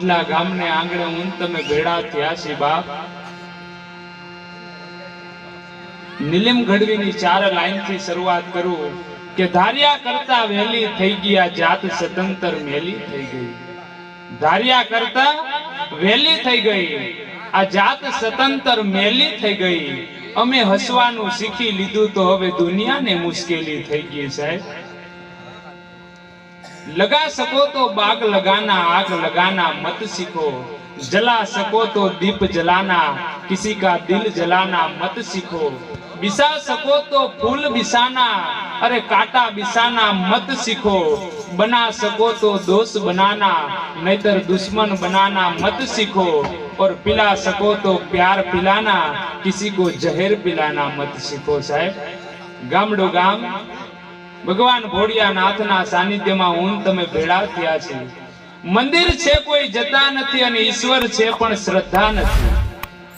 એટલા ગામને આંગણે હું તમે ભેડા થયા છે, બાપ. નીલિમ ગઢવીની ચાર લાઈનથી શરૂઆત કરું કે ધાર્યા કરતા વહેલી થઈ ગયા, જાત સ્વતંત્ર મેલી થઈ ગઈ. ધાર્યા કરતા વહેલી થઈ ગઈ, આ જાત સ્વતંત્ર મેલી થઈ ગઈ. અમે હસવાનું શીખી લીધું તો હવે દુનિયાને મુશ્કેલી થઈ ગઈ સાહેબ. लगा सको तो बाग लगाना, आग लगाना, मत सीखो। जला सको तो दीप जलाना, किसी का दिल जलाना, मत सीखो। बिसा सको तो फूल बिसाना अरे काटा बिसाना मत सीखो। बना सको तो दोस्त बनाना, नहींतर दुश्मन बनाना, मत सीखो। और पिला सको तो प्यार पिलाना, किसी को जहर पिलाना, मत सीखो साहेब। गामडो गाम। ભગવાન ભોળિયાનાથના સાનિધ્યમાં હું તમે ભેળા થયા છે. મંદિર છે કોઈ જતા નથી અને ઈશ્વર છે પણ શ્રદ્ધા નથી.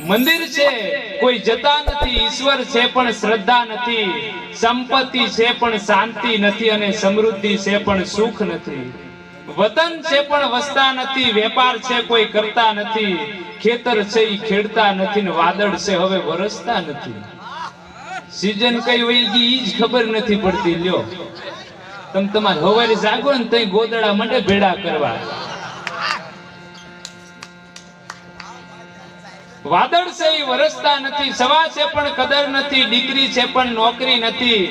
મંદિર છે કોઈ જતા નથી, ઈશ્વર છે પણ શ્રદ્ધા નથી. સંપત્તિ છે પણ શાંતિ નથી અને સમૃદ્ધિ છે પણ સુખ નથી. વતન છે પણ વસતા નથી, વેપાર છે કોઈ કરતા નથી. ખેતર છે ઈ ખેડતા નથી ને વાદળ છે હવે વરસતા નથી. સીઝન કઈ હોય ગઈ ઈ જ ખબર નથી પડતી, લ્યો. તમ તમાર હવારે જાગો ને તઈ ગોદડા મંડે ભેડા કરવા. વાદળ છે એ વરસતા નથી, સવા છે પણ કદર નથી ડિગ્રી છે પણ નોકરી નથી,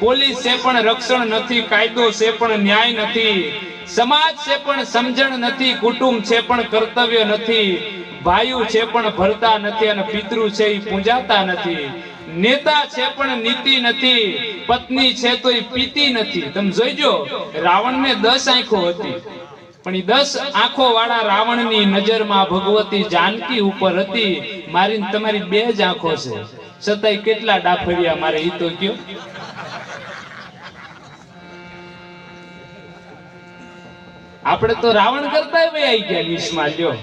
પોલીસ છે પણ રક્ષણ નથી, કાયદો છે પણ ન્યાય નથી, સમાજ છે પણ સમજણ નથી, કુટુંબ છે પણ કર્તવ્ય નથી, ભાઈઓ છે પણ ભરતા નથી અને પિતૃ છે એ પૂજાતા નથી. નેતા છે પણ નીતિ નથી, પત્ની છે તો પીતી નથી. તમે જોઈજો, રાવણને દસ આંખો હતી. પણ એ દસ આંખો વાળા રાવણની નજરમાં ભગવતી જાનકી ઉપર હતી. મારી તમારી બે જ આંખો છે. છતાંય કેટલા ડાફરિયા મારે ઈ તો કયો? આપણે તો રાવણ કરતા આવી ગયા નિશમાં લ્યો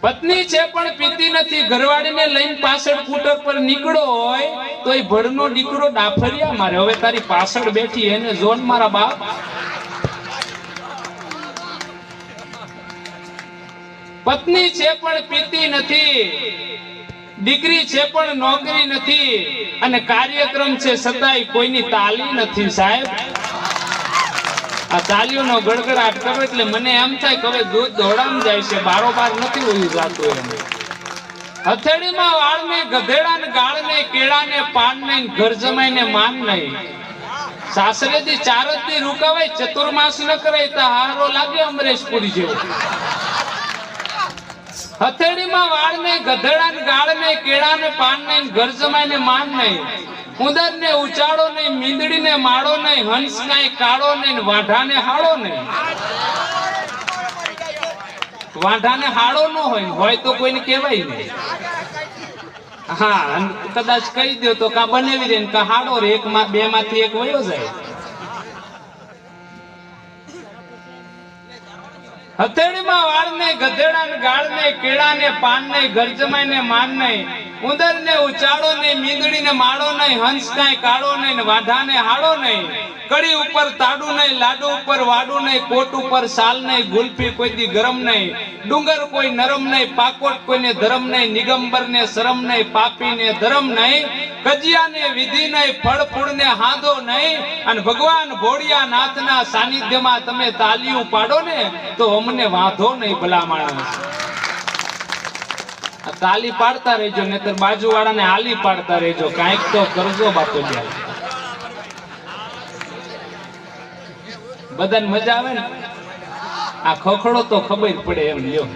પત્ની છે પણ પીતી નથી. ઘરવાળીને લઈને પાછળ સ્કૂટર પર નીકળો હોય તો એ ભડનો દીકરો ડાફરિયા મારે. હવે તારી પાછળ બેઠી એને જોન મારા બાપ. પત્ની છે પણ પીતી નથી. દીકરી છે પણ નોકરી નથી. અને કાર્યક્રમ છે છતાંય કોઈની તાલી નથી સાહેબ. આ તાલીઓનો ગડગડાટ કરો એટલે મને એમ થાય કે દૂધ દોડામ જાય છે બારોબાર નથી હોયું જાતું એમ. હથેળીમાં વાળ ને ગધેડા ને ગાળ ને કેળા ને પાન ને ઘર જમાઈ ને માન નહીં. સાસરેથી ચાર જ રૂકાવાય, ચતુર્માસ ન કરે તો હારો લાગે અમરેશપુરી જેવો. હથેળીમાં વાળ ને ગધેડા ને ગાળ ને કેળા ને પાન ને ઘર જમાઈ ને માન નહીં. ઉંદર ને ઉચાડો નહીં મીંદડી ને માળો નહીં હંસ કાંઈ કાળો નહીં ને હાળો નહીં. વાઢાને હાળો ન હોય હોય તો કોઈને કહેવાય નહીં. હા કદાચ કહી દો તો કા બનેવી દે ને કા હાડો રે, એક બે માંથી એક વયો જાય. હથેળીમાં વાળ ને ગધેડા ને ગાળ ને કેળા ને પાન ને ગરજમાય ને માન નહીં ઉંદર ને ઉચાળો ને મીંદડી ને માળો નહીં, હંસ કાંઈ કાળો નહીં ને વાઢા ને હાડો નહીં. કડી ઉપર તાડું નહીં, લાડુ ઉપર વાડું નહીં કોટ ઉપર સાલ નહીં, ગુલફી કોઈ દી ગરમ નહીં. ડુંગર કોઈ નરમ નહીં, પાકોટ કોઈને ધરમ નહીં નિગંબર ને શરમ નહીં પાપી ને ધરમ નહીં. કજિયા ને વિધિ નહીં, ફળ ફૂડ ને હાંધો નહીં. અને ભગવાન ભોળિયા નાથના સાનિધ્યમાં તમે તાલીઓ પાડો ને, તો અમને વાંધો નહીં ભલા માણસ તાલી પાડતા રહેજો, નહીતર બાજુ વાળાને હાલી પાડતા રહેજો. કાંઈક તો કરજો બાપુ બધાને મજા આવે ને? આ ખખડો તો ખબર પડે એમ, લ્યો.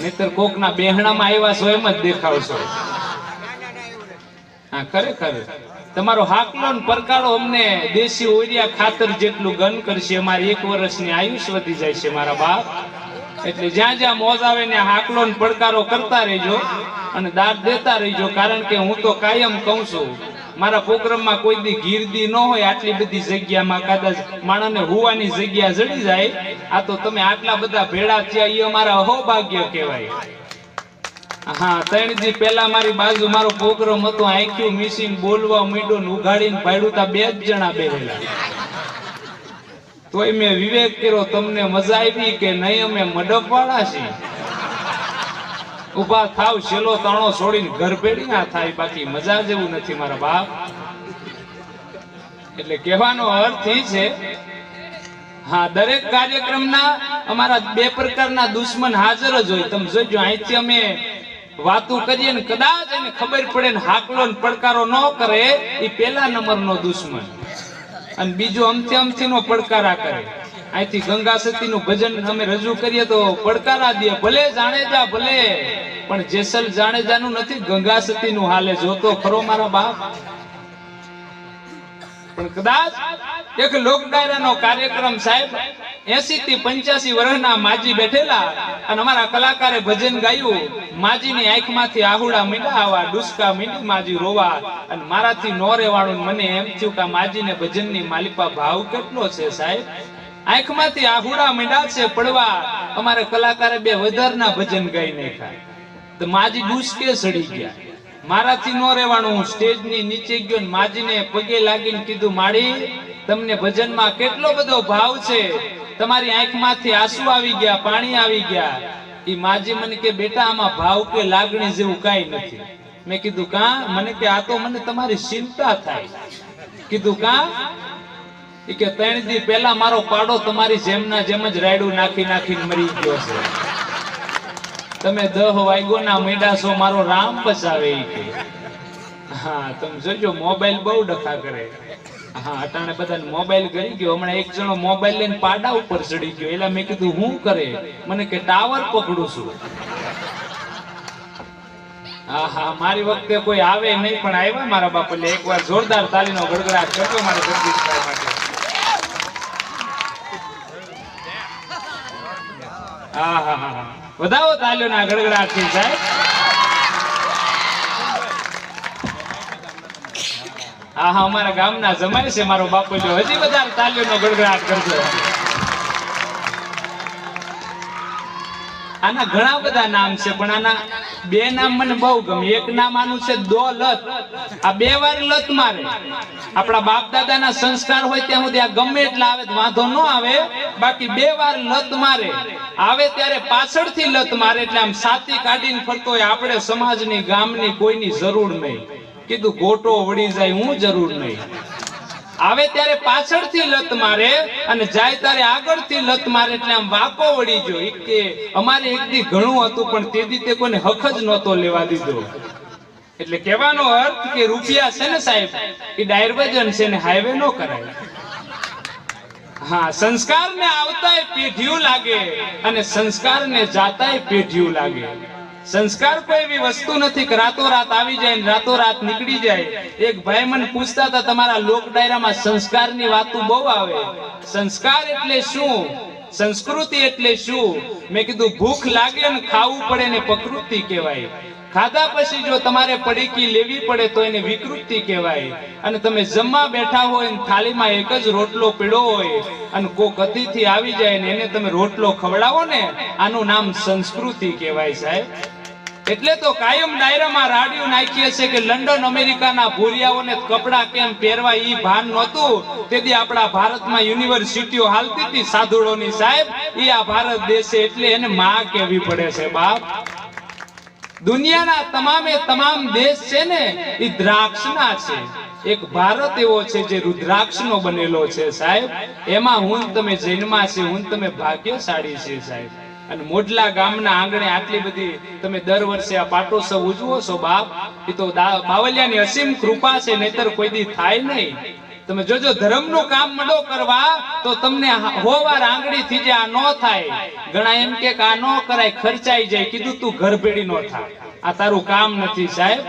નહીતર કોકના બેહણામાં આવ્યા છો એમ જ દેખાવશો. હા ખરેખર તમારો હાકલો ને પરકાળો અમને દેશી ઓરિયા ખાતર જેટલું ગન કરશે, અમારે એક વર્ષની આયુષ વધી જાય છે, મારા બાપ. એટલે જ્યાં જ્યાં મોજ આવે ને હાકલો ને પડકારો કરતા રહેજો અને દાદ દેતા રહેજો, કારણ કે હું તો કાયમ કહું છું, મારા પ્રોગ્રામમાં કોઈ દી ગીરદી ન હોય, આટલી બધી જગ્યામાં કદાચ માણસને હોવાની જગ્યા જડી જાય, આ તો તમે આટલા બધા ભેળા થયા એ અમારા અહોભાગ્ય કહેવાય. હા, ત્રણ દી પહેલા મારી બાજુ મારો પ્રોગ્રામ હતો, આંખ્યું મિસિંગ બોલવા મીડો ઉઘાડીને ભાડું તા બે જ જણા બેઠેલા તોય મેં વિવેક કર્યો, તમને મજા આવી કે નહીં? અમે મડપ વાળા છીએ. ઊભા થાવ શેલો તાણો છોડીને ઘર પેડી ના થાય, બાકી મજા જેવું નથી મારા બાપ. એટલે કહેવાનો અર્થ એ છે, હા, દરેક કાર્યક્રમના અમારા બે પ્રકારના દુશ્મન હાજર જ હોય. તમે જોજો, અહીંથી અમે વાતો કરીએ ને કદાચ એને ખબર પડે ને હાકલો ને પડકારો ન કરે એ પેલા નંબરનો દુશ્મન. અને બીજો અમથી અમથી નો પડકારા કરે. અહીંથી ગંગા સતી નું ભજન અમે રજૂ કરીએ તો પડકારા દે, ભલે જાણેજા, ભલે. પણ જેસલ જાણેજાનું નથી, ગંગા સતી નું હાલે જોતો ખરો મારા બાપ. પણ કદાચ એક લોક ડાયરાનો કાર્યક્રમ સાહેબ 80 થી 85 વર્ષના માજી બેઠેલા અને અમારા કલાકારે ભજન ગાયું, માજીની આંખમાંથી આહુડા મીંડા આવા, ડુસકા મીંડી માજી રોવા અને મારાથી નો રેવાણું મને એમ થયું કે માજીને ભજનની માલિપા ભાવ કેટલો છે સાહેબ? આંખમાંથી આહુડા મીંડા છે પડવા, અમારે કલાકારે બે વધારના ભજન ગાઈ નાખ્યા. તો માજી ડુસકે સડી ગયા. મારાથી નો રહેવાનું. સ્ટેજની નીચે ગયો માજીને પગે લાગીને કીધું માડી તમને ભજનમાં કેટલો બધો ભાવ છે? તમારી આંખમાંથી આંસુ આવી ગયા, પાણી આવી ગયા. એ માજી મને કે, બેટા, આમાં ભાવ કે લાગણી જેવું કાંઈ નથી. મેં કીધું, કા? મને કે, આ તો મને તમારી ચિંતા થાય. કીધું, કા? કે, ત્રણ દી પહેલા મારો પાડો તમારી જેમના જેમ જ રાયડું નાખી નાખીને મરી ગયો છે. તમે દહ વાગ્યોના મેડા છો, મારો રામ પચાવે હા, તમે જોજો, મોબાઈલ બહુ ડખા કરે. હા, અટાણે બધાને મોબાઈલ કરી ગયો. હમણાં એક જણો મોબાઈલ લઈને પાડા ઉપર ચડી ગયો. એટલે મેં કીધું, હું કરે? મને કે ટાવર પકડું છું. હા હા, મારી વખતે કોઈ આવે નહીં, પણ આવ્યા મારા બાપ એટલે એકવાર જોરદાર તાલીનો ગડગડાટ કરજો મારા જગદીશભાઈ માટે. હા હા હા. વધાવો તાલીઓના ગડગડાટથી સાહેબ હા હા, અમારા ગામના જમાય છે, મારો બાપુ જો હજી બધા તાલીઓનો ગડગડાટ કરજો. આના ઘણા બધા નામ છે, પણ આના બે નામ મને બહુ ગમે. એક નામ આનું છે દોલત આ બે વાર લત મારે. આપણા બાપ દાદાના સંસ્કાર હોય ત્યાં સુધી આ ગમે એટલા આવે વાંધો ન આવે. બાકી બે વાર લત મારે. આવે ત્યારે પાછળથી લત મારે એટલે આમ સાતી કાઢીને ફરતો હોય આપણે સમાજની, ગામની કોઈની જરૂર નહીં. કીધું ગોટો વળી જાય, હું જરૂર નહીં. આવે ત્યારે પાછળથી લત મારે અને જાય ત્યારે આગળથી લત મારે એટલે આમ વાકો વળી જો કે અમારે એક દી ઘણું હતું, પણ તે દી તે કોઈને હક જ નહોતો લેવા દીધો. એટલે કહેવાનો અર્થ કે રૂપિયા છે ને સાહેબ, એ ડાયરવજન છે ને હાઈવે નો કરાય. હા, સંસ્કારને આવતાય પેઢીઓ લાગે અને સંસ્કારને જાતાય પેઢીઓ લાગે. સંસ્કાર કોઈ એવી વસ્તુ નથી કે રાતોરાત આવી જાય ને રાતોરાત નીકળી જાય. એક ભાઈ મને પૂછતા હતા, તમારા લોક ડાયરામાં સંસ્કારની વાતો બહુ આવે. સંસ્કાર એટલે શું? સંસ્કૃતિ એટલે શું? મેં કીધું, ભૂખ લાગે ને ખાવું પડે ને પ્રકૃતિ કહેવાય. ખાધા પછી જો તમારે પડીકી લેવી પડે તો એને વિકૃતિ કહેવાય. અને તમે જમવા બેઠા હોય ને થાળીમાં એક જ રોટલો પીડો હોય અને કોક અતિથિ આવી જાય ને એને તમે રોટલો ખવડાવો ને, આનું નામ સંસ્કૃતિ કહેવાય સાહેબ. એટલે તો કાયમ ડાયરામાં રાડિયું નાખીએ છે કે લંડન અમેરિકાના ભૂરિયાઓને કપડા કેમ પહેરવા ઈ ભાન નહોતું? તેથી આપણા ભારતમાં યુનિવર્સિટીઓ હાલતી હતી સાધુડોની સાહેબ. એ આ ભારત દેશ એટલે એને માં કહેવી પડે છે, બાપ. દુનિયાના તમામે તમામ દેશ છે ને એ દ્રાક્ષના છે. એક ભારત એવો છે જે રુદ્રાક્ષનો બનેલો છે, સાહેબ. એમાં હું તમે જૈનમાં છે હું તમે ભાગ્યશાળી છે સાહેબ. અને મોડલા ગામના આંગણે આટલી બધી તમે દર વર્ષે આ પાટોત્સવ ઉજવો છો બાપ, એ તો બાવલિયાની અસીમ કૃપા છે, નહીતર કોઈ દી થાય નહીં. તમે જોજો, ધર્મનું કામ મંડો કરવા, તો તમને હોવાર આંગળી થી જે આ ન થાય, ઘણા એમ કે આ ન કરાય, ખર્ચાઈ જાય, કીધું તું ઘર ભેડી નો થા આ તારું કામ નથી સાહેબ.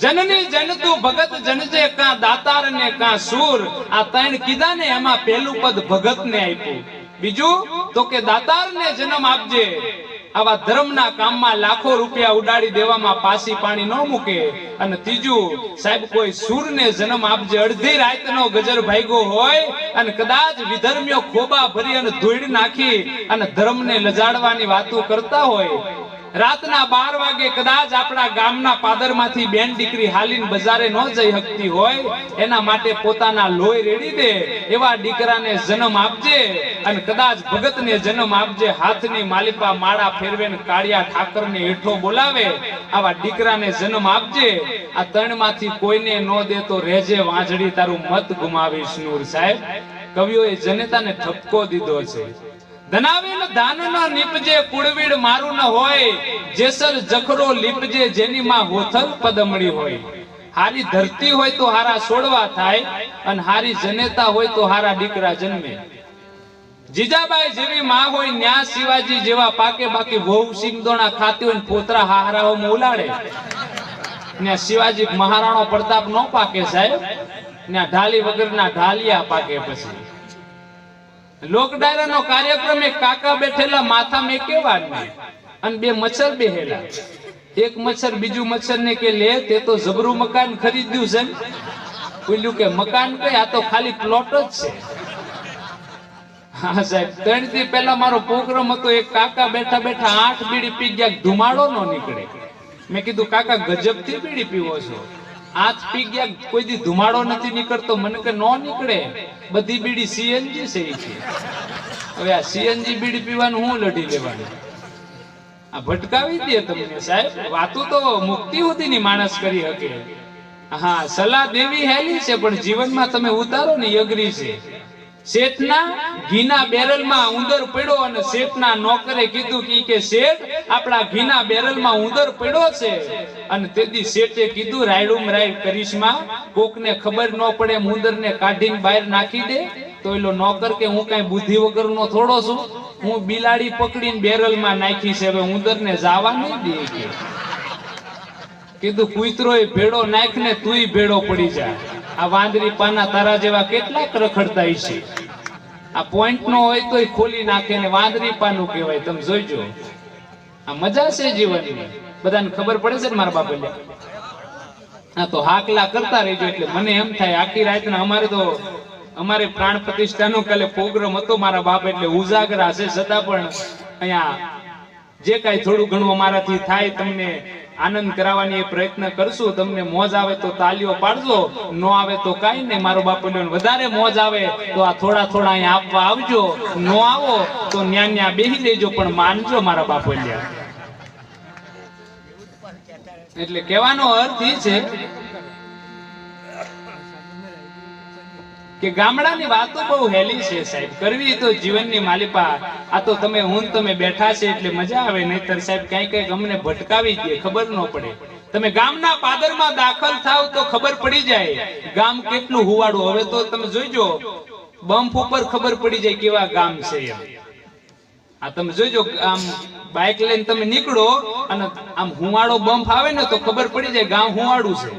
જનની જન તું ભગત જનજે કા દાતાર ને કા સૂર, આ ત્રણ કીધા ને એમાં પહેલું પદ ભગત ને આપ્યું. બીજું, તો કે દાતાર ને જન્મ આપજે. આવા ધર્મના કામમાં લાખો રૂપિયા ઉડાડી દેવામાં પાસી પાણી ન મૂકે. અને ત્રીજું, સાહેબ, કોઈ સૂરને જન્મ આપજે. અડધી રાતનો ગજર ભાગ્યો હોય અને કદાચ વિધર્મીઓ ખોબા ભરી અને ધૂળ નાખી અને ધર્મને લજાડવાની વાતો કરતા હોય. રાતના બાર વાગે કદાચ આપણા ગામના પાદરમાંથી બેન દીકરી હાલીને બજારે ન જઈ શકતી હોય, એના માટે પોતાના લોહી રેડી દે, એવા દીકરાને જન્મ આપજે અને કદાચ ભગતને જન્મ આપજે, હાથની માલિપા માળા ફેરવે ને કાળિયા ઠાકરને હેઠો બોલાવે, આવા દીકરાને જન્મ આપજે. આ ત્રણમાંથી કોઈને ન દે તો રેજે વાંજડી તારું મત ગુમાવીશ નૂર સાહેબ. કવિઓએ જનતાને ઠપકો દીધો છે. ન ન જીજાબાઈ જેવી માં હોય ન્યા શિવાજી જેવા પાકે બાકી વહુ સિંગદોણા ખાતી હોય પોતરા હારાઓ ઉલાડે ને શિવાજી મહારાણો પ્રતાપ નો પાકે સાહેબ ને ઢાલી વગરના ઢાલિયા પાકે પછી. લોક ડાયરાનો કાર્યક્રમ એક કાકા બેઠેલા માથામાં કેવા અને બે મચ્છર બેહેલા. એક મચ્છર બીજું મચ્છર ને કે લે, તે તો જબરું મકાન ખરીદ્યું છે બોલ્યું કે મકાન કઈ? આ તો ખાલી પ્લોટ જ છે. હા સાહેબ, ત્રણથી પહેલા મારો પ્રોગ્રામ હતો, એક કાકા બેઠા બેઠા આઠ બીડી પી ગયા ધુમાડો નો નીકળે. મેં કીધું, કાકા ગજબથી બીડી પીવો છો. આજ પી ગયા, કોઈ દી ધુમાડો નથી નીકળતો, મને કે નો નીકળે. બધી બીડી સીએનજી છે હવે આ સીએનજી બીડી પીવાનું હું લડી લેવાનું? આ ભટકાવી દે તમને સાહેબ, વાતો તો મુક્તિ ની માણસ કરી શકે. હા, સલાહ દેવી હેલી છે, પણ જીવનમાં તમે ઉતારો ને યગરી છે. ખબર ન પડે ઉંદરને કાઢીને બહાર નાખી દે. તો એલો નોકર કે, હું કઈ બુદ્ધિ વગરનો થોડો છું. હું બિલાડી પકડીને બેરલમાં નાખી છે. હવે ઉંદરને જાવા નહીં દે. કે કીધું કુતરોય ભેડો નાખ ને તુંય ભેડો પડી જા. આ વાંદરી પાના તારા જેવા કેટલાક રખડતા છે. આ પોઈન્ટ નો હોય તોય ખોલી નાખે ને વાંદરી પાનું કહેવાય, તમે જોઈજો આ મજા છે જીવનની. બધાને ખબર પડે છે ને મારા બાપે હા તો હાકલા કરતા રહેજો એટલે મને એમ થાય, આખી રાતના અમારે તો, અમારે પ્રાણ પ્રતિષ્ઠાનો કાલે પ્રોગ્રામ હતો મારા બાપ એટલે ઉજાગરા છે. છતાં પણ અહીંયા જે કાંઈ થોડું ઘણું અમારાથી થાય, તમને આનંદ કરાવવાની પ્રયત્ન કરશું. તમને મોજ આવે તો તાલીઓ પાડજો. નો આવે તો કાંઈ નહીં. મારો બાપુ વધારે મોજ આવે તો આ થોડા થોડા અહીંયા આપવા આવજો. નો આવો તો ન્યા ન્યા બેહી દેજો પણ માનજો મારા બાપુ એટલે કહેવાનો અર્થ એ છે કે ગામડાની વાતો બહુ હેલી છે સાહેબ. કરવી તો જીવનની માલિપા. આ તો તમે, હું તમે બેઠા છે એટલે મજા આવે, નહીતર સાહેબ કઈ કંઈક અમને ભટકાવી દે, ખબર ન પડે. તમે ગામના પાદરમાં દાખલ થાવ તો ખબર પડી જાય. ગામ કેટલું હુવાડું. હવે તો તમે જોઈજો બમ્પ ઉપર ખબર પડી જાય કેવા ગામ છે એમ. આ તમે જોઈજો આમ બાઇક લઈને તમે નીકળો અને આમ હુવાડો બમ્પ આવે ને તો ખબર પડી જાય ગામ હુવાડું છે.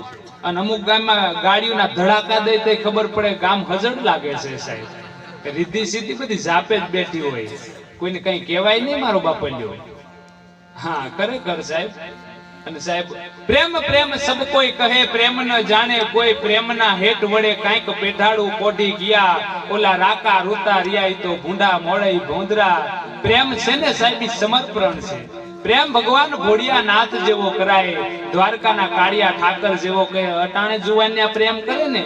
અને અમુક ગામમાં ગાડીઓના ધડાકા દે તો ખબર પડે ગામ હજડ લાગે છે સાહેબ. રીધી સીધી બધી જાપે જ બેઠી હોય. કોઈને કઈ કહેવાય નહીં મારો બાપલ્યો. હા, ખરેખર સાહેબ. અને સાહેબ, પ્રેમ પ્રેમ સબ કોઈ કહે, પ્રેમ ન જાણે કોઈ પ્રેમ ના હેઠ વડે કાંઈક પેઢાડું કોઢી ગયા. ઓલા રાકા રૂતા રિયા તો ભૂંડા મોડઈ ભોંદરા. પ્રેમ છે ને સાહેબ સમર્પણ છે. પ્રેમ ભગવાન ભોળિયા નાથ જેવો કરાય, દ્વારકાના કાળિયા ઠાકર જેવો કહે. અટાણે જુવાનિયા પ્રેમ કરે ને,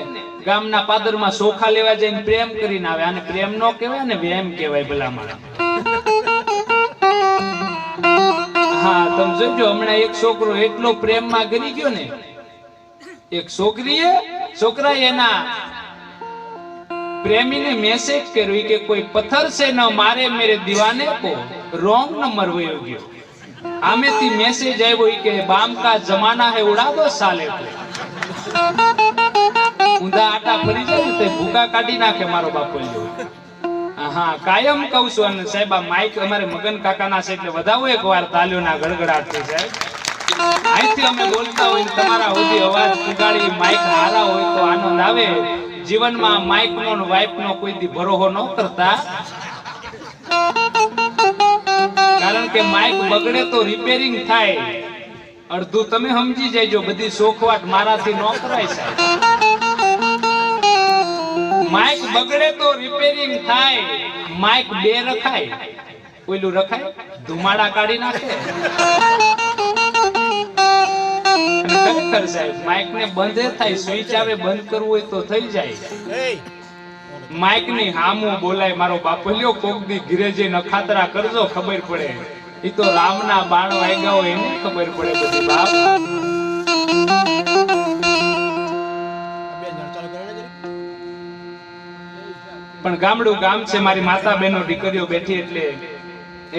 ગામના પાદરમાં સોખા લેવા જઈને પ્રેમ કરીને આવે. આને પ્રેમ નો કહેવાય ને વેમ કહેવાય ભલામણ. હા, તમે જોજો, હમણાં એક છોકરો એટલો પ્રેમમાં ગરી ગયો ને. એક છોકરીએ છોકરા એના પ્રેમીને મેસેજ કર્યો કે કોઈ પથ્થર સે ન મારે, મેરે દીવાને કો રોંગ નંબર વયો ગયો. આમેથી મેસેજ આવ્યો કે બામ કા જમાના હે ઉડા દો સાલે ઊંધા આટા ફરી જાય તે, ભૂકા કાઢી નાખે મારો બાપો હા કાયમ કહું છું, અને સાહેબ, આ માઇક અમારે મગન કાકાના છે, એટલે વધાવો એક વાર, તાલીઓના ગડગડાટ છે, સાહેબ. અહીંથી અમે બોલતા હોય તમારા સુધી અવાજ ઉગાડી માઇક હારા હોય તો આનંદ આવે. જીવનમાં માઇક નો વાઇફ નો કોઈ દી ભરોહો ન કરતા. કારણ કે માઇક બગડે તો રિપેરિંગ થાય. અડધું તમે સમજી જજો, બધી શોખવાટ મારાથી ન કરાય સાહેબ. માઇક બગડે તો રિપેરિંગ થાય. માઇક બે રખાય. ઓઈલું રખાય? ધુમાડા કાઢી નાખે. સાહેબ માઇક ને બંધ થાય, સ્વિચ આવે, બંધ કરવું હોય તો થઈ જાય. માઇકની હામું બોલાય, મારો બાપલિયો કોક દી ઘીરે જે નખાતરા કરજો, ખબર પડે. એ તો રામના બાણ વાગ્યા હોય, એને ખબર પડે બધી બાપ. પણ ગામડું ગામ છે, મારી માતા બહેનો દીકરીઓ બેઠી એટલે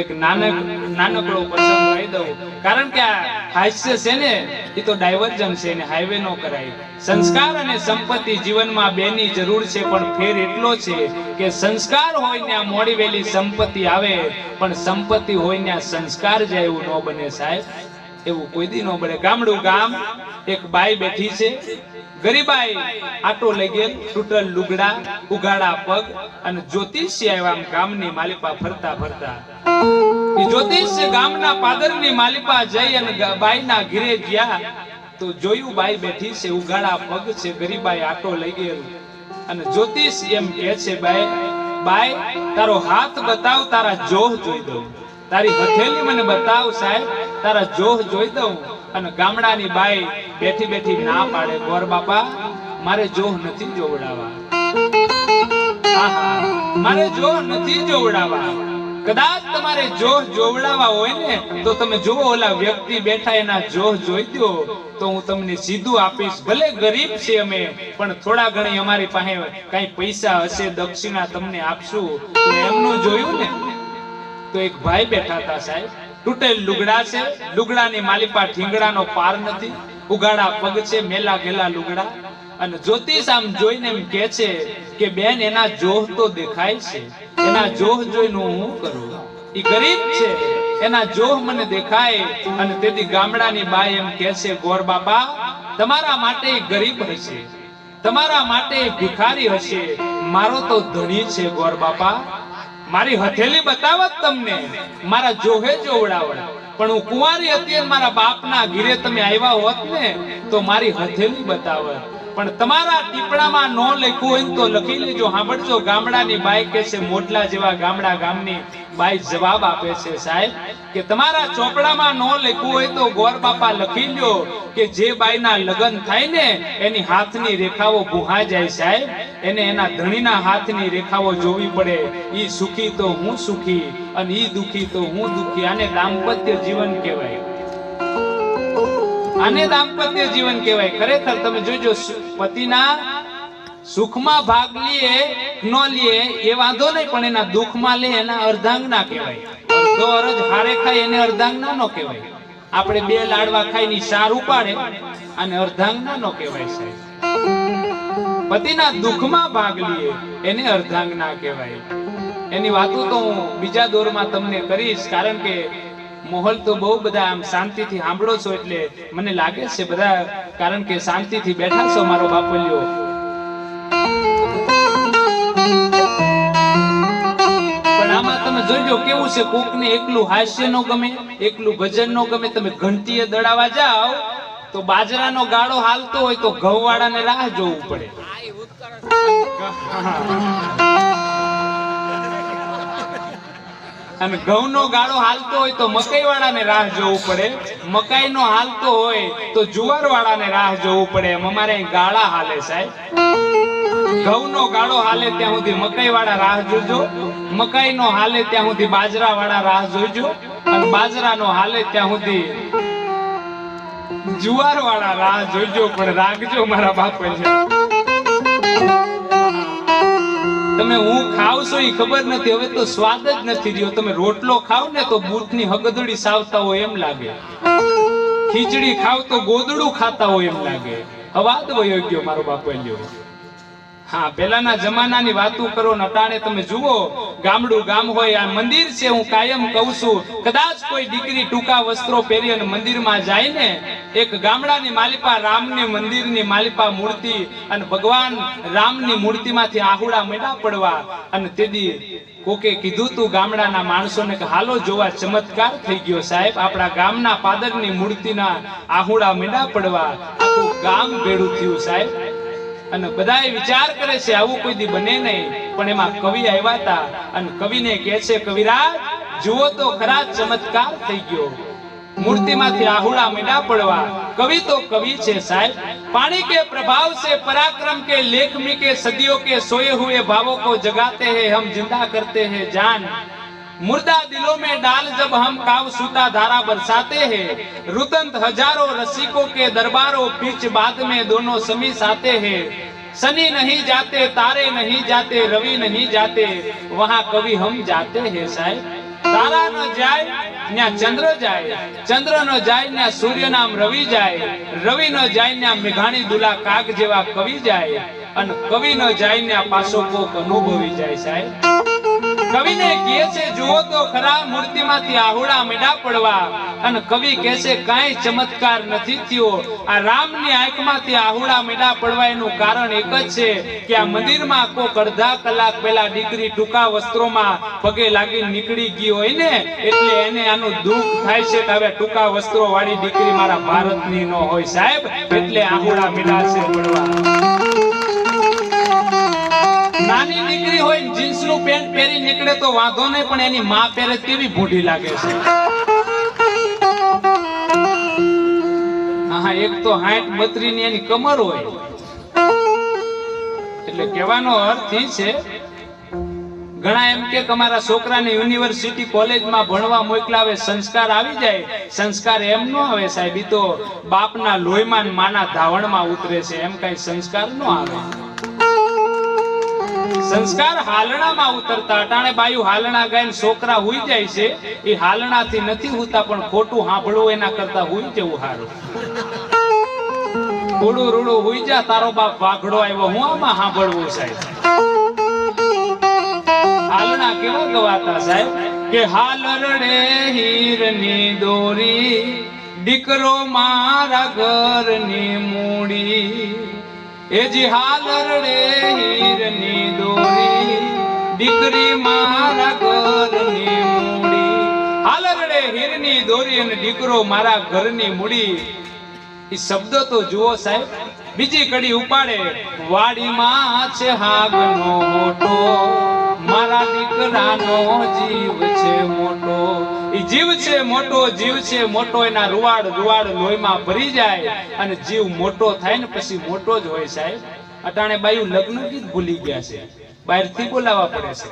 એક નાનક નાનકડો પ્રસંગ કહી દઉં. કારણ કે આ હાસ્ય છે ને, એ તો ડાયવર્જન છે ને હાઈવે નો કરાય. સંસ્કાર અને સંપત્તિ જીવનમાં બેની જરૂર છે, પણ ફેર એટલો છે કે સંસ્કાર હોય આ મોડી વેલી સંપત્તિ આવે, પણ સંપત્તિ હોય આ સંસ્કાર જાય એવું ન બને સાહેબ. એવું કોઈ દી ન બને. ગામડું ગામ, એક બાઈ બેઠી છે. ગરીબાઈ આટો લઈ ગયેલ, તૂટલ લુગડા ઉગાડા પગ અને જ્યોતિષી આવ્યા ગામની માલિપા ફરતા ફરતા. જ્યોતિષી ગામના પાદરની માલિપા જઈ અને બાઈના ઘીરે ગયા. તો જોયું બાઈ બેઠી છે ઉગાડા પગ છે, ગરીબાઈ આટો લઈ ગયેલ. અને જ્યોતિષ એમ કહે છે, બાઈ બાઈ, તારો હાથ બતાવ, તારા જોહ જોઈ દઉં. તારી હથેલી મને બતાવ સાહેબ, તારા જોહ જોઈ દઉં. અને ગામડાની બાઈ બેઠી બેઠી ના પાડે, ગોર બાપા, મારે જોહ નથી જોવડાવા મારે જોહ નથી જોવડાવા કદાચ તમારે જોહ જોવડાવા હોય ને, તો તમે જુઓ ઓલા વ્યક્તિ બેઠા એના જોહ જોઈ દો તો હું તમને સીધું આપીશ, ભલે ગરીબ છે અમે, પણ થોડા ઘણી અમારી પાસે કઈ પૈસા હશે, દક્ષિણા તમને આપશું. તો એમનું જોયું ને? તો એક ભાઈ બેઠા હતા સાહેબ. તૂટેલ લુગડા છે, લુગડાની માલિપા ઠીંગડાનો પાર નથી, ઉગાડા પગ છે, મેલા ગેલા લુગડા. અને જ્યોતિષ આમ જોઈને એમ કે છે કે બેન, એના જોહ તો દેખાય છે. એના જોહ જોઈને હું કરું? ઈ ગરીબ છે. એના જોહ મને દેખાય અને તેથી ગામડાની બાઈ એમ કે છે, ગોર બાપા, તમારા માટે ગરીબ હશે. તમારા માટે ભિખારી હશે. મારો તો ધણી છે, ગોર બાપા. મારી હથેલી બતાવત તમને. મારા જોહે જોવડાવડ પણ હું કુંવારી હતી મારા બાપના ઘીરે તમે આવ્યા હોત ને, તો મારી હથેલી બતાવત. પણ તમારા દીપડામાં નો લખ્યું હોય તો લખી લેજો. સાંભળજો, ગામડાની બાઈ કે છે, મોટલા જેવા ગામડા ગામની બાઈ જવાબ આપે છે સાહેબ, કે તમારા ચોપડામાં નો લખ્યું હોય તો ગોર બાપા લખી લ્યો કે જે બાઈના લગ્ન થાય ને, એની હાથની રેખાઓ ભૂહા જાય સાહેબ, એને એના ધણીના હાથની રેખાઓ જોવી પડે. ઈ સુખી તો હું સુખી અને ઈ દુખી તો હું દુખી. આને દાંપત્ય જીવન કહેવાય. આને દાંપત્ય જીવન કહેવાય. ખરેખર તમે જોજો પતિના સુખમાં ભાગ લઈએ ન લઈએ એ વાંધો નહીં, પણ એના દુઃખમાં લે, એના અર્ધાંગના કહેવાય. અડધો અરજ હારે ખાય, એને અર્ધાંગના નો કહેવાય. આપણે બે લાડવા ખાઈ ની સાર ઉપાડે અને અર્ધાંગના નો કહેવાય સાહેબ. પતિના દુઃખમાં ભાગ લઈએ એને અર્ધાંગના કહેવાય. એની વાતો તો હું બીજા દોરમાં તમને કરીશ, કારણ કે માહોલ તો બહુ બધા આમ શાંતિથી સાંભળો છો એટલે મને લાગે છે બધા કારણ કે શાંતિથી બેઠા છો મારો બાપલિયો. પણ આમાં તમે જોજો કેવું છે કોકને એકલું હાસ્ય નો ગમે એકલું ભજન નો ગમે તમે ઘંટીએ દડાવા જાઓ તો બાજરાનો ગાળો હાલતો હોય તો ઘઉંવાળાને રાહ જોવું પડે. અને ઘઉંનો ગાળો હાલતો હોય તો મકાઈ વાળાને રાહ જોવું પડે. મકાઈનો હાલતો હોય તો જુવાર વાળાને રાહ જોવું પડે. એમ અમારે ગાળા હાલે સાહેબ. ઘઉંનો ગાળો હાલે ત્યાં સુધી મકાઈ વાળા રાહ જોજો. મકાઈનો હાલે ત્યાં સુધી બાજરા વાળા રાહ જોજો. અને બાજરાનો હાલે ત્યાં સુધી જુવાર વાળા રાહ જોજો. પણ રાખજો મારા બાપ છે. તમે હું ખાવ છો એ ખબર નથી. હવે તો સ્વાદ જ નથી રહ્યો. તમે રોટલો ખાવ ને તો બૂથની હગદડી સાવતા હોય એમ લાગે. ખીચડી ખાવ તો ગોદડું ખાતા હોય એમ લાગે. અવાદ વયો ગયો મારો બાપ લ્યો હા પેલાના જમાનાની વાતો કરો, નટાણે તમે જુઓ, ગામડું ગામ હોય, આ મંદિર છે, હું કાયમ કહું છું, કદાચ કોઈ દીકરી ટૂંકા વસ્ત્રો પહેરી અને મંદિરમાં જાય ને, એક ગામડાની માલિપા રામની મંદિરની માલિપા મૂર્તિ અને ભગવાન રામની મૂર્તિમાંથી આહુડા મેળા પડવા અને તેદી કોકે કીધું તું ગામડાના માણસોને કે હાલો જોવા ચમત્કાર થઈ ગયો સાહેબ, આપણા ગામના પાદરની મૂર્તિના આહુડા મેળા પડવા. ગામ ભેડું થયું સાહેબ. અને બધાએ વિચાર કરે છે, આવું કોઈ દી બને નહીં. પણ એમાં કવિ આવ્યા હતા અને કવિને કહે છે, કવિરાજ, જુઓ તો ખરા ચમત્કાર થઈ ગયો. મૂર્તિમાંથી આહુડા મેડા પડવા. કવિ તો કવિ છે સાહેબ. પાણી કે પ્રભાવ સે પરાક્રમ કે લેખમી કે સદીઓ કે સોયે હુએ ભાવો કો જગાતે હૈ, હમ જિંદા કરતે હે જાન. मुर्दा दिलों में डाल जब हम काव सूता धारा बरसाते हैं रुतंत हजारों रसिकों के दरबारों बीच बाद में दोनों समीस आते हैं सनी नहीं जाते तारे नहीं जाते रवि नहीं जाते वहां कभी हम जाते हैं साहेब તારા ન જાય ત્યાં ચંદ્ર જાય ચંદ્ર ન જાય ત્યાં સૂર્ય નામ રવિ જાય રવિ ન જાય ત્યાં મેઘાણી દુલા કાક જેવા કવિ જાય અને કવિ ન જાય ત્યાં પાછો કોક અનુભવી જાય સાહેબ કવિને કહે છે, જુઓ તો ખરા મૂર્તિમાંથી આહુડા મેડા પડવા. અને કવિ કહે છે, કાંઈ ચમત્કાર નથી થયો. આ રામની આંખમાંથી આહુડા મેડા પડવા એનું કારણ એક જ છે કે આ મંદિરમાં કોક અડધા કલાક પહેલા દીકરી ટૂંકા વસ્ત્રોમાં પગે લાગી નીકળી ગઈ હોય ને, એટલે એને આનું દુઃખ થાય છે કે હવે ટૂંકા વસ્ત્રો વાળી દીકરી મારા ભારતની ન હોય સાહેબ, એટલે આહુડા મેડા છે, પડવા. નાની દીકરી હોય ને જીન્સનું પેન્ટ પહેરી નીકળે તો વાંધો નહીં, પણ એની માં પહેરે કેવી ભૂઢી લાગે છે. હા એક તો હાઈટ મત્રી ની એની કમર હોય. એટલે કહેવાનો અર્થ એ છે, ઘણા એમ કે કે અમારા છોકરાને યુનિવર્સિટી કોલેજમાં ભણવા મોકલાવે સંસ્કાર આવી જાય. સંસ્કાર એમ ન આવે સાહેબ એ તો બાપના લોહીમાં માના ધાવણમાં ઉતરે છે, એમ કઈ સંસ્કાર ન આવે. સંસ્કાર હાલણામાં ઉતરતા, અટાણે બાયુ હાલણા ગાય છોકરા હુઈ જાય છે, એ હાલણાથી નથી હોતા, પણ ખોટું સાંભળવું એના કરતા હુઈ જવું સારું રૂડું રૂડું હોઈ જા, તારો બાપ વાઘડો આવ્યો, હું આમાં સાંભળવું સાહેબ? હાલણા કેવા ગવાતા સાહેબ? કે હાલ રડે હીરની દોરી, દીકરો મારા ઘરની મૂડી એ જી હાલ રડે હીરની દોરી, દીકરી મારા ઘરની મૂડી. હાલ રડે હીરની દોરી અને દીકરો મારા ઘરની મૂડી. એ શબ્દો તો જુઓ સાહેબ, બીજી કડી ઉપાડે. વાડીમાં છે હાગનો મોટો, મારા દીકરાનો જીવ છે મોટો. ઈ જીવ છે મોટો, જીવ છે મોટો, એના રૂવાડ રૂવાડ લોહીમાં ભરી જાય અને જીવ મોટો થાય ને પછી મોટો જ હોય સાહેબ. અટાણે બાયું લગ્ન ગીત ભૂલી ગયા છે. બહારથી બોલાવા પડે છે.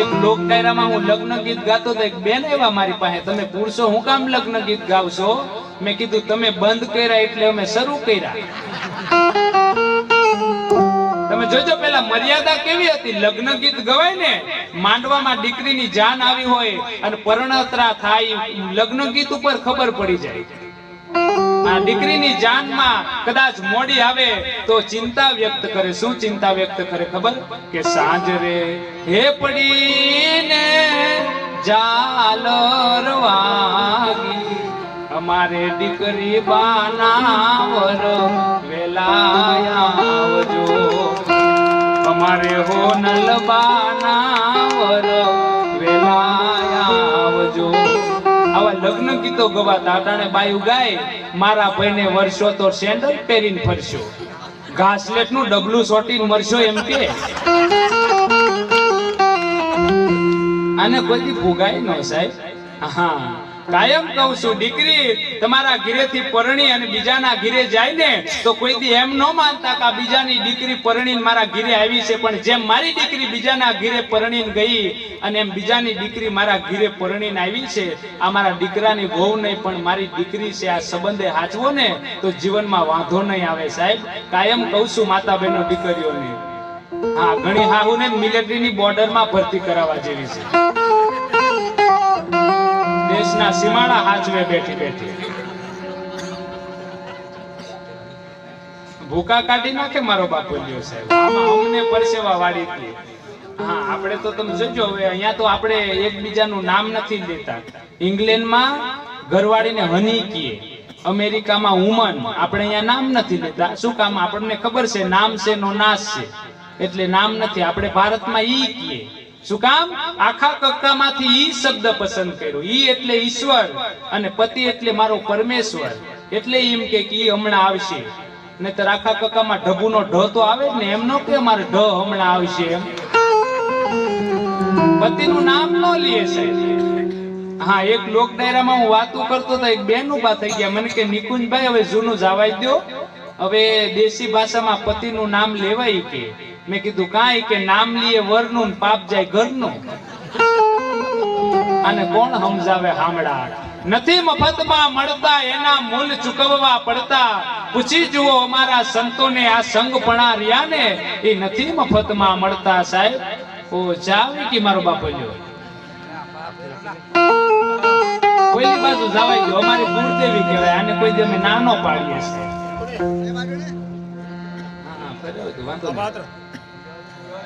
એક લોક ડાયરામાં હું લગ્ન ગીત ગાતો તો એક બેન એવા મારી પાસે. તમે પુરુષો હું કામ લગ્ન ગીત ગાવશો? મેં કીધું, તમે બંધ કર્યા એટલે અમે શરૂ કર્યા. તમે જોજો પેલા મર્યાદા કેવી હતી? લગ્ન ગીત ગવાય ને, માંડવામાં દીકરીની જાન આવી હોય અને પરણતરા થાય, લગ્ન ગીત ઉપર ખબર પડી જાય. આ દીકરીની જાનમાં કદાચ મોડી આવે તો ચિંતા વ્યક્ત કરે. શું ચિંતા વ્યક્ત કરે ખબર? કે સાંજ રે, હે પડીને જાલર અમારે દીકરી બાનાવર વેલા આવજો. અમારે હો બાનાવર વેલા આવજો. આવા લગ્ન ગીતો ગવા દાદાને બાયું ગાય મારા ભાઈને વર્ષો તો સેન્ડલ પહેરીને ફરશો. ઘાસલેટનું ડબલું સોટીને મરશો એમ કે. આને કોઈ ભોગાય ન સાહેબ. હા કાયમ કહું છું, દીકરી, તમારા ઘીરેથી પરણી અને બીજાના ઘીરે જાય ને તો કોઈ એમ ન માનતા કે બીજાની દીકરી પરણીને મારા ઘીરે આવી છે, પણ જેમ મારી દીકરી બીજાના ઘીરે પરણીને ગઈ અને એમ બીજાની દીકરી મારા ઘીરે પરણીને આવી છે, આ મારા દીકરાની વહુ નહીં, પણ મારી દીકરી છે, આ સંબંધે હાચવો ને, તો જીવનમાં વાંધો નહીં આવે સાહેબ. કાયમ કહું છું માતા બહેનો દીકરીઓને, હા, ઘણી હાહુને મિલિટરીની બોર્ડરમાં ભરતી કરાવવા જેવી છે. દેશના સીમાડા હાચવે બેઠી બેઠી. ભૂકા કાઢી નાખે મારો બાપુ લ્યો સાહેબ. અમને પરસેવા વાળી હતી. હા, આપણે તો તમે જોજો, હવે અહીંયા તો આપણે એકબીજાનું નામ નથી લેતા. ઇંગ્લેન્ડમાં ઘરવાળીને હની કીએ. અમેરિકામાં વુમન. આપણે અહીંયા નામ નથી લેતા. શું કામ? આપણને ખબર છે, નામ છે, નો નાશ છે. એટલે નામ નથી. આપણે ભારતમાં ઈ કીએ. શું કામ? આખા કક્કામાંથી એટલે ઈશ્વર અને પતિ એટલે મારો પરમેશ્વર. એટલે એમ કે હમણાં આવશે. આખા કક્કામાં ઢબુનો ઢ તો આવે જ ને. એમ નો કે મારે ઢ હમણાં આવશે એમ. પતિનું નામ ન લે સાહેબ. હા, એક લોક ડાયરામાં હું વાતો કરતો હતો એક બેન ઊભા થઈ ગયા. મને કે, નિકુંજભાઈ, હવે જૂનું જવાય દો હવે દેશી ભાષામાં પતિનું નામ લેવાય કે? મેં કીધું કાંઈ કે નામ લીએ વરનું ને પાપ જાય ઘરનું. અને કોણ સમજાવે હામડા નથી મફતમાં મળતા એના મૂલ ચૂકવવા પડતા. પૂછી જુઓ અમારા સંતોને આ સંગપણા રહ્યા ને એ નથી મફતમાં મળતા સાહેબ. ઓ ચાવી કે મારો બાપો જો કોઈ બાજુ જવાય ગયો? અમારી ગુરુદેવી કહેવાય આને કોઈ દે અમે નાનો પાડીએ. છીએ વાંધો.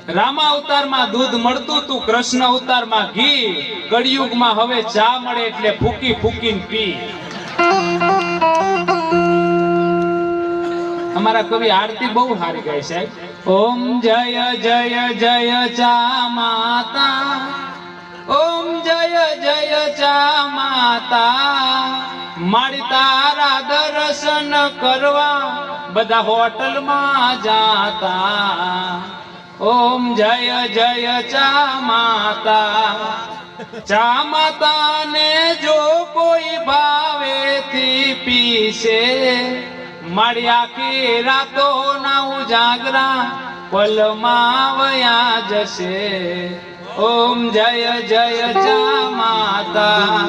રામા અવતારમાં દૂધ મળતું તું કૃષ્ણ અવતારમાં ઘી. કળિયુગમાં હવે ચા મળે એટલે ફૂકી ફૂકીને પી. અમારા કવિ આરતી બહુ સારી ગાય સાહેબ. ઓમ જય જય જય ચા માતા. ઓમ જય જય ચા માતા. મારી તારા દર્શન કરવા બધા હોટલમાં જાતા. ઓમ જય જય ચા માતા. ચા માતાને જો કોઈ ભાવેથી પીશે, મારી આખી રાતો ના ઉજાગરા પલમાં વયા જશે. ઓમ જય જય ચા માતા.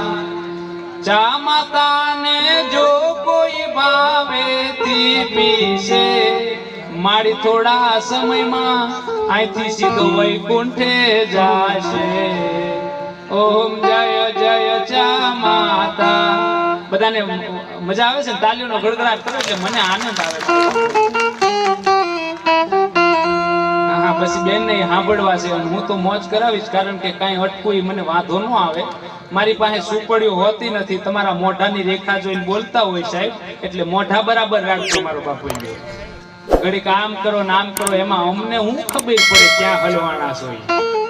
ચા માતાને જો કોઈ ભાવેથી પીશે મારી થોડા સમયમાં અહીંથી સીધો વૈકુંઠે જાશે. ઓમ જય જય ચા માતા. બધાને મજા આવે છે તાલીઓનો ગડગડાટ કરો એટલે મને આનંદ આવે હા પછી બેન ને સાંભળવા છે. હું તો મોજ કરાવીશ કારણ કે કાંઈ અટકું મને વાંધો ન આવે. મારી પાસે સુપડીઓ હોતી નથી. તમારા મોઢાની રેખા જોઈને બોલતા હોય સાહેબ. એટલે મોઢા બરાબર રાખજો મારો બાપુ ઘડીક આમ કરો નામ કરો એમાં અમને હું ખબર પડે ક્યાં હલવાણા છો.